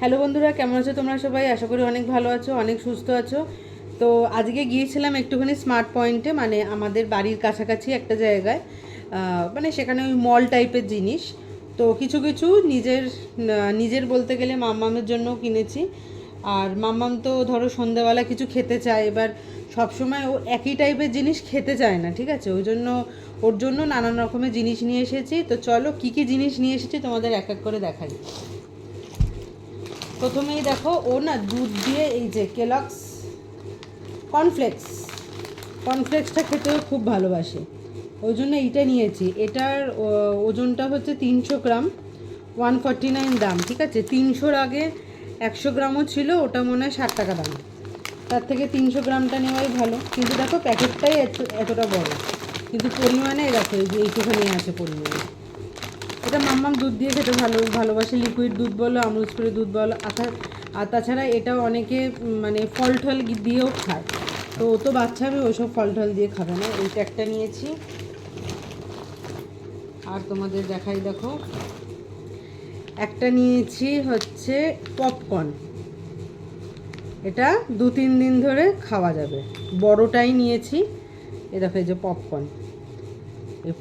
Hello বন্ধুরা, কেমন আছো তোমরা সবাই? আশা করি অনেক ভালো আছো, অনেক সুস্থ আছো। তো আজকে গিয়েছিলাম একটুখানি স্মার্ট পয়েন্টে মানে আমাদের বাড়ির কাছাকাছি একটা জায়গায় মানে সেখানে ওই মল টাইপের জিনিস। তো কিছু কিছু নিজের নিজের বলতে গেলে মাম্মামের জন্য কিনেছি। আর মাম্মাম তো ধরো সন্ধ্যাবেলা কিছু খেতে চায়, এবার সবসময় ও একই টাইপের জিনিস খেতে চায় না, ঠিক আছে? ওই জন্য ওর জন্য নানান রকমের জিনিস নিয়ে এসেছি। তো চলো কী কী জিনিস নিয়ে এসেছি তোমাদের এক এক করে দেখাই। প্রথমেই দেখো, ও না দুধ দিয়ে এই যে কেলক্স কর্নফ্লেক্স কর্নফ্লেক্সটা খেতেও খুব ভালোবাসে। ওই জন্য এইটা নিয়েছি। এটার ওজনটা হচ্ছে তিনশো গ্রাম ওয়ান ফর্টি নাইন দাম, ঠিক আছে? তিনশোর আগে একশো গ্রামও ছিল, ওটা মনে হয় ষাট টাকা দাম। তার থেকে তিনশো গ্রামটা নেওয়াই ভালো। কিন্তু দেখো, প্যাকেটটাই এত, এতটা বড়। কিন্তু পরিমাণে দেখো, এই যে এইটুখানি আছে পরিমাণে। এটা মাম্মাম দুধ দিয়ে খেতে ভালো ভালোবাসে। লিকুইড দুধ বলো, আমুল স্প্রে দুধ বলো, আর তাছাড়া এটা অনেকে মানে ফল গি- দিয়েও খায়। তো ও তো বাচ্চা হবে ওইসব ফল টল দিয়ে খাবে না। এইটা একটা নিয়েছি। আর তোমাদের দেখাই দেখো। একটা নিয়েছি হচ্ছে পপকর্ন এটা দু তিন দিন ধরে খাওয়া যাবে। বড়টাই নিয়েছি। এ দেখো এই যে পপকর্ন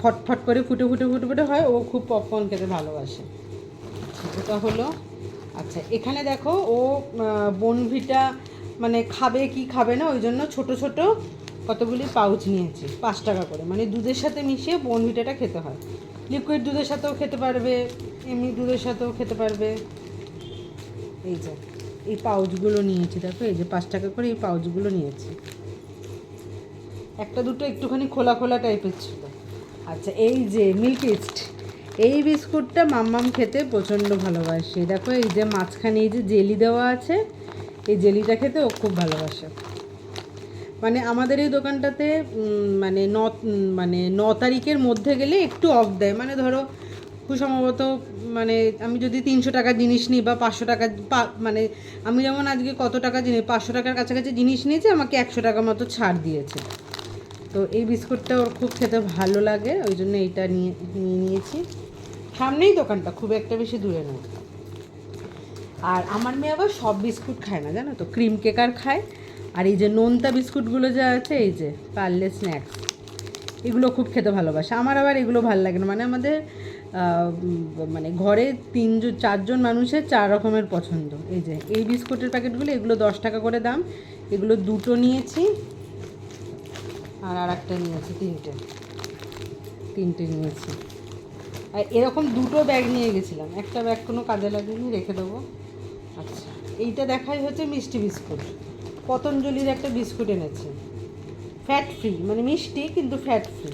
ফটফট করে ফুটে ফুটে ফুটে ফুটে হয়। ও খুব পপকর্ন খেতে ভালোবাসে। এটা হলো আচ্ছা এখানে দেখো, ও বনভিটা মানে খাবে কি খাবে না, ওই জন্য ছোট ছোট কতগুলি পাউচ নিয়েছি, পাঁচ টাকা করে। মানে দুধের সাথে মিশিয়ে বনভিটাটা খেতে হয়। লিকুইড দুধের সাথেও খেতে পারবে, এমনি দুধের সাথেও খেতে পারবে। এই যে, এই পাউচগুলো নিয়েছি, দেখো, এই যে পাঁচ টাকা করে এই পাউচগুলো নিয়েছি। একটা দুটো একটুখানি খোলা খোলা টাইপের ছিল। আচ্ছা এই যে মিল্কিস্ট এই বিস্কুটটা মাম্মাম খেতে প্রচণ্ড ভালোবাসে। দেখো, এই যে মাঝখানে এই যে জেলি দেওয়া আছে, এই জেলিটা খেতে ও খুব ভালোবাসে। মানে আমাদের এই দোকানটাতে মানে ন মানে ন তারিখের মধ্যে গেলে একটু অফ দেয়। মানে ধরো খুব সম্ভবত মানে আমি যদি তিনশো টাকার জিনিস নিই বা পাঁচশো টাকা মানে আমি যেমন আজকে কত টাকা জিনিস, পাঁচশো টাকার কাছাকাছি জিনিস নিয়েছি, আমাকে একশো টাকা মতো ছাড় দিয়েছে। তো এই বিস্কুটটা ওর খুব খেতে ভালো লাগে, ওই জন্য এইটা নিয়ে নিয়ে নিয়েছি। সামনেই দোকানটা, খুব একটা বেশি দূরে নয়। আর আমার মেয়ে আবার সব বিস্কুট খায় না, জানো তো? ক্রিম কেকার খায়। আর এই যে নোনতা বিস্কুটগুলো যা আছে, এই যে পার্লে স্ন্যাক্স, এগুলো খুব খেতে ভালোবাসে। আমার আবার এগুলো ভালো লাগে না। মানে আমাদের মানে ঘরে তিনজন, চারজন মানুষের চার রকমের পছন্দ। এই যে, এই বিস্কুটের প্যাকেটগুলো, এগুলো দশ টাকা করে দাম। এগুলো দুটো নিয়েছি। আর আর একটা নিয়েছি, তিনটে। তিনটে নিয়েছি। আর এরকম দুটো ব্যাগ নিয়ে গেছিলাম। একটা ব্যাগ কোনো কাজে লাগেনি, রেখে দেবো। আচ্ছা এইটা দেখাই হচ্ছে মিষ্টি বিস্কুট। পতঞ্জলির একটা বিস্কুট এনেছে। ফ্যাট ফ্রি মানে মিষ্টি কিন্তু ফ্যাট ফ্রি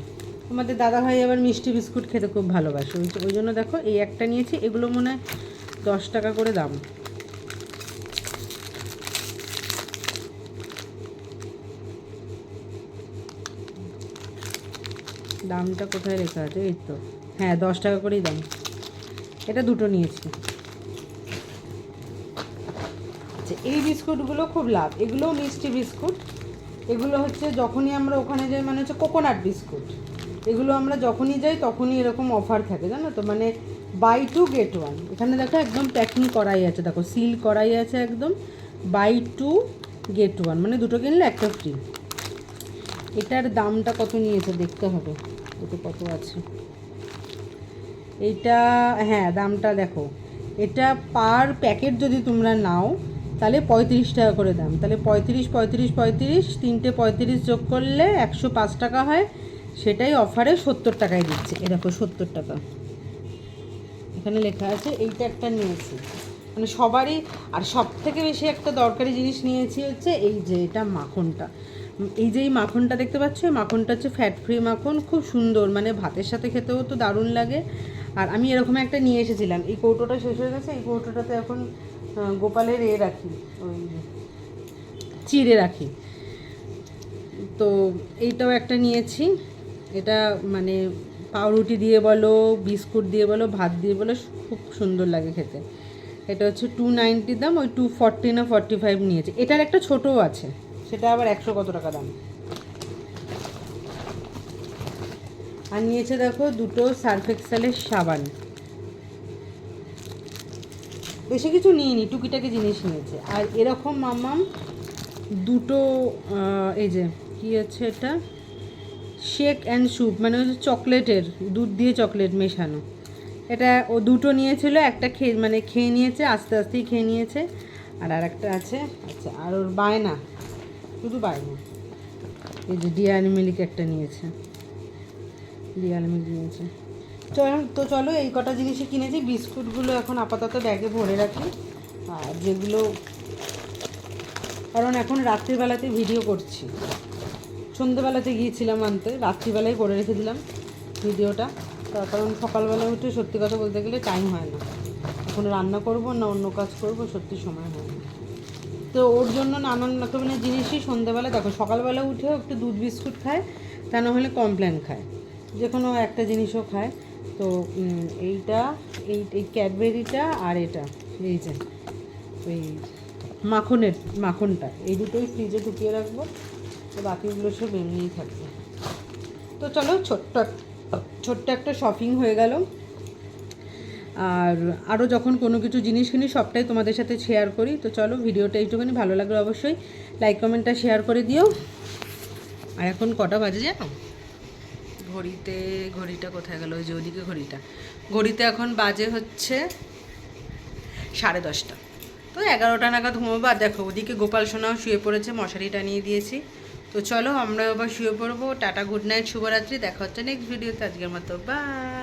তোমাদের দাদাভাই আবার মিষ্টি বিস্কুট খেতে খুব ভালোবাসে। ওই জন্য দেখো, এই একটা নিয়েছি, এগুলো মনে হয় দশ টাকা করে দাম। দামটা কোথায় লেখা আছে? এই তো। হ্যাঁ দশ টাকা করেই দাম। এটা দুটো নিয়েছি। আচ্ছা এই বিস্কুটগুলো খুব লাভ। এগুলোও মিষ্টি বিস্কুট। এগুলো হচ্ছে যখনই আমরা ওখানে যাই মানে হচ্ছে কোকোনাট বিস্কুট। এগুলো আমরা যখনই যাই, তখনই এরকম অফার থাকে, জানো তো? মানে বাই টু গেট ওয়ান এখানে দেখো একদম প্যাকিং করাই আছে। দেখো সিল করাই আছে একদম। বাই টু গেট ওয়ান মানে দুটো কিনলে একটা ফ্রি এটার দামটা কত নিয়েছে দেখতে হবে। এতে কত আছে? এইটা হ্যাঁ দামটা দেখো। এটা পার প্যাকেট যদি তোমরা নাও, তাহলে পঁয়ত্রিশ টাকা করে দাম। তাহলে পঁয়ত্রিশ পঁয়ত্রিশ পঁয়ত্রিশ, তিনটে পঁয়ত্রিশ যোগ করলে একশো পাঁচ টাকা হয়। সেটাই অফারে সত্তর টাকায় দিচ্ছে। এ দেখো, সত্তর টাকা। এখানে লেখা আছে, এইটা একটা নিয়েছি। মানে সবারই, আর সব থেকে বেশি একটা দরকারি জিনিস নিয়েছি হচ্ছে এই যে, এটা মাখনটা। এই যে এই মাখনটা দেখতে পাচ্ছ মাখনটা হচ্ছে ফ্যাট ফ্রি মাখন, খুব সুন্দর মানে ভাতের সাথে খেতেও তো দারুণ লাগে। আর আমি এরকম একটা নিয়ে এসেছিলাম, এই কৌটোটা শেষ হয়ে গেছে, এই কৌটোটাতে এখন গোপালের এ রাখি, ওই চিড়ে রাখি। তো এইটাও একটা নিয়েছি, এটা মানে পাউরুটি দিয়ে বলো, বিস্কুট দিয়ে বলো, ভাত দিয়ে বলো, খুব সুন্দর লাগে খেতে। এটা হচ্ছে টু নাইনটি দাম, ওই টু ফর্টি না ফর্টি ফাইভ নিয়েছে। এটার একটা ছোটও আছে। সেটা আবার একশো কত টাকা দাম? আর নিয়েছে দেখো দুটো সার্ফ এক্সেলের সাবান। বেশি কিছু নিইনি, টুকিটাকি জিনিস নিয়েছে। আর এরকম মাম্মাম দুটো এই যে, কী আছে এটা? শেক অ্যান্ড স্যুপ মানে হচ্ছে চকলেটের, দুধ দিয়ে চকলেট মেশানো। এটা ও দুটো নিয়েছিল, একটা খেয়ে মানে খেয়ে নিয়েছে, আস্তে আস্তেই খেয়ে নিয়েছে। আর আর একটা আছে আচ্ছা আর ওর বায়না। শুধু বায়না এই যে ডিয়ার মিল্ক একটা নিয়েছে। ডিয়ার মিল্ক নিয়েছে। তো তো চলো এই কটা জিনিসই কিনেছি। বিস্কুটগুলো এখন আপাতত ব্যাগে ভরে রাখি। আর যেগুলো, কারণ এখন রাত্রিবেলাতে ভিডিও করছি। সন্ধ্যেবেলাতে গিয়েছিলাম আনতে রাত্রিবেলায় করে রেখে দিলাম ভিডিওটা। তার কারণ সকালবেলা উঠে সত্যি কথা বলতে গেলে টাইম হয় না। এখন রান্না করব না অন্য কাজ করব, সত্যি সময় হয় না। তো ওর জন্য নানান রকমের জিনিসই সন্ধ্যেবেলা দেখো সকালবেলা উঠেও একটু দুধ বিস্কুট খায়, তা না হলে কমপ্লেন খায়। যে কোনো একটা জিনিসও খায়। তো এইটা, এই এই ক্যাডবেরিটা আর এটা, এই যে, ওই মাখনের, মাখনটা, এই দুটোই ফ্রিজে ঢুকিয়ে রাখব। তো বাকিগুলো সব এমনিই থাকবে। তো চলো ছোট্ট ছোট্ট একটা শপিং হয়ে গেল। আর আরও যখন কোনো কিছু জিনিস কিনি, সবটাই তোমাদের সাথে শেয়ার করি। তো চলো, ভিডিওটা একটুখানি ভালো লাগলে অবশ্যই লাইক কমেন্টটা শেয়ার করে দিও। আর এখন কটা বাজে জানো? ঘড়িতে, ঘড়িটা কোথায় গেল? ওই যে ওদিকে ঘড়িটা। ঘড়িতে এখন বাজে হচ্ছে সাড়ে দশটা। তো এগারোটা নাগাদ ঘুমোবো। আর দেখো, ওদিকে গোপাল সোনাও শুয়ে পড়েছে মশারি টানিয়ে দিয়েছি। তো চলো, আমরা আবার শুয়ে পড়ব। টাটা গুড নাইট শুভরাত্রি। দেখা হচ্ছে নেক্সট ভিডিওতে আজকের মতো বাই